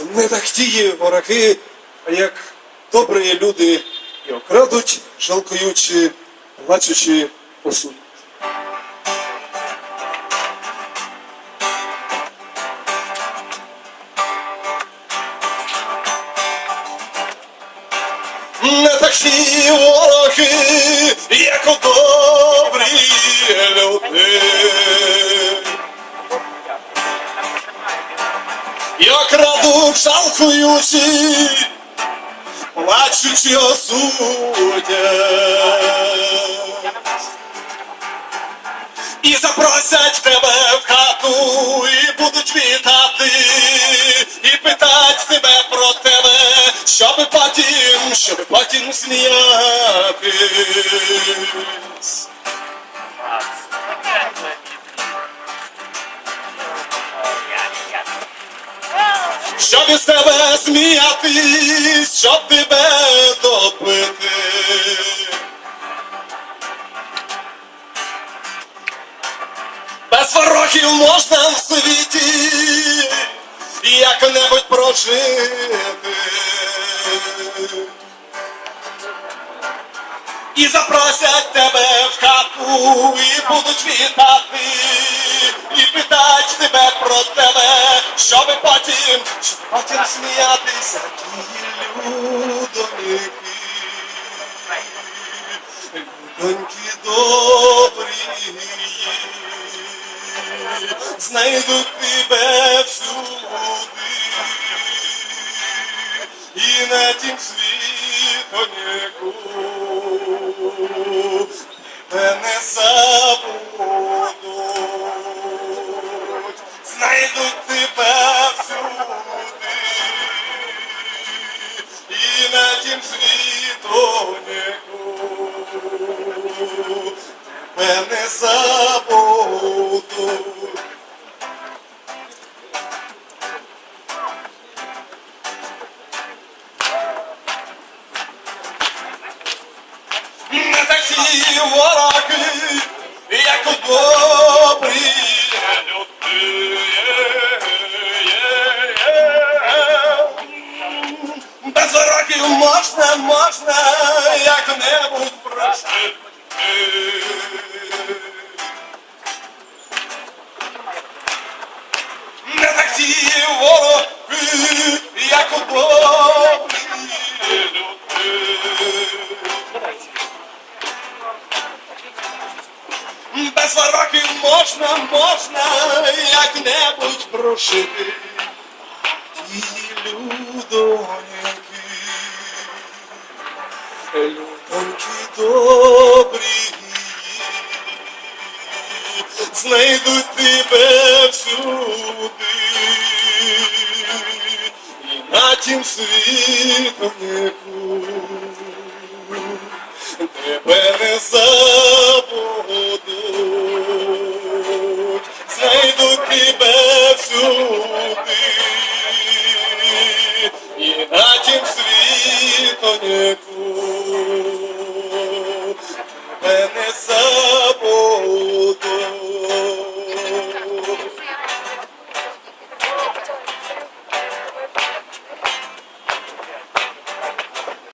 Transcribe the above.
Не так тії вороги, а як добрі люди і окрадуть, жалкуючи, плачучи посуд. Не такі вороги, як у добрі люди. Як раду жалкуючи, плачучи осудять. І запросять тебе в хату, і будуть вітати, і питать тебе про тебе, щоби потім, щоби потім сміятись. Щоб із тебе сміятись, щоб тебе допити. Без ворогів можна в світі як-небудь прожити. І запросять тебе в хату, і будуть вітати, і питать тебе про тебе, щоби потім, потім сміятися, ті людоньки, людоньки добрі, знайдуть тебе всюди, і на тім світоніку тебе не забудуть, і на тім світоніку тебе не забудуть. не такі вороги, можна, можна як-небудь прожити. Не такі вороги, як у добрі люди. Без ворогів можна, можна як-небудь прожити. Ті людоньки, людоньки дні знайдуть тебе всюди. І на тім світоніку тебе не забудуть, світоніку тебе не забудуть.